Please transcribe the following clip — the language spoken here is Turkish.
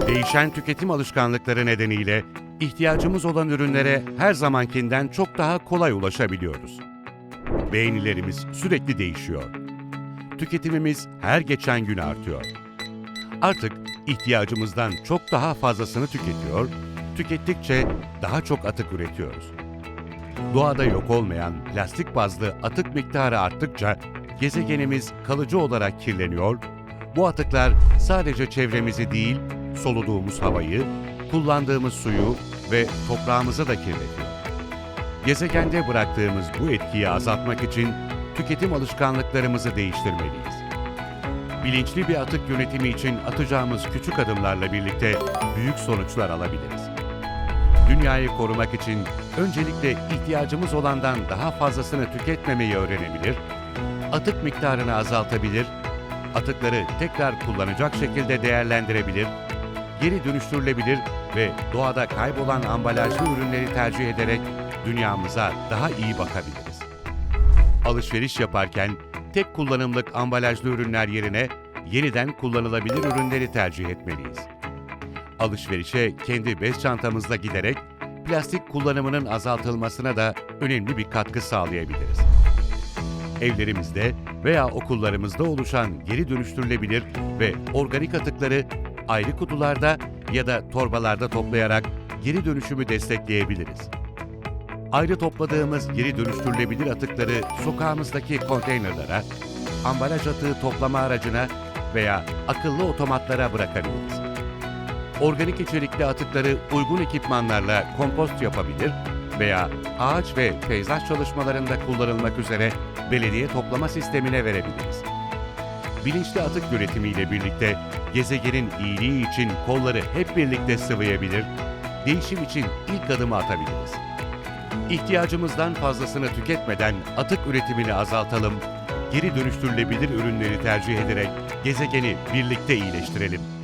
Değişen tüketim alışkanlıkları nedeniyle ihtiyacımız olan ürünlere her zamankinden çok daha kolay ulaşabiliyoruz. Beğenilerimiz sürekli değişiyor. Tüketimimiz her geçen gün artıyor. Artık ihtiyacımızdan çok daha fazlasını tüketiyor, tükettikçe daha çok atık üretiyoruz. Doğada yok olmayan plastik bazlı atık miktarı arttıkça gezegenimiz kalıcı olarak kirleniyor, bu atıklar sadece çevremizi değil, soluduğumuz havayı, kullandığımız suyu ve toprağımızı da kirletiyor. Gezegende bıraktığımız bu etkiyi azaltmak için tüketim alışkanlıklarımızı değiştirmeliyiz. Bilinçli bir atık yönetimi için atacağımız küçük adımlarla birlikte büyük sonuçlar alabiliriz. Dünyayı korumak için öncelikle ihtiyacımız olandan daha fazlasını tüketmemeyi öğrenebilir, atık miktarını azaltabilir, atıkları tekrar kullanacak şekilde değerlendirebilir, geri dönüştürülebilir ve doğada kaybolan ambalajlı ürünleri tercih ederek dünyamıza daha iyi bakabiliriz. Alışveriş yaparken tek kullanımlık ambalajlı ürünler yerine yeniden kullanılabilir ürünleri tercih etmeliyiz. Alışverişe kendi bez çantamızla giderek plastik kullanımının azaltılmasına da önemli bir katkı sağlayabiliriz. Evlerimizde veya okullarımızda oluşan geri dönüştürülebilir ve organik atıkları ayrı kutularda ya da torbalarda toplayarak geri dönüşümü destekleyebiliriz. Ayrı topladığımız geri dönüştürülebilir atıkları sokağımızdaki konteynerlara, ambalaj atığı toplama aracına veya akıllı otomatlara bırakabiliriz. Organik içerikli atıkları uygun ekipmanlarla kompost yapabilir veya ağaç ve peyzaj çalışmalarında kullanılmak üzere belediye toplama sistemine verebiliriz. Bilinçli atık yönetimiyle birlikte gezegenin iyiliği için kolları hep birlikte sıvayabilir, değişim için ilk adımı atabiliriz. İhtiyacımızdan fazlasını tüketmeden atık üretimini azaltalım, geri dönüştürülebilir ürünleri tercih ederek gezegeni birlikte iyileştirelim.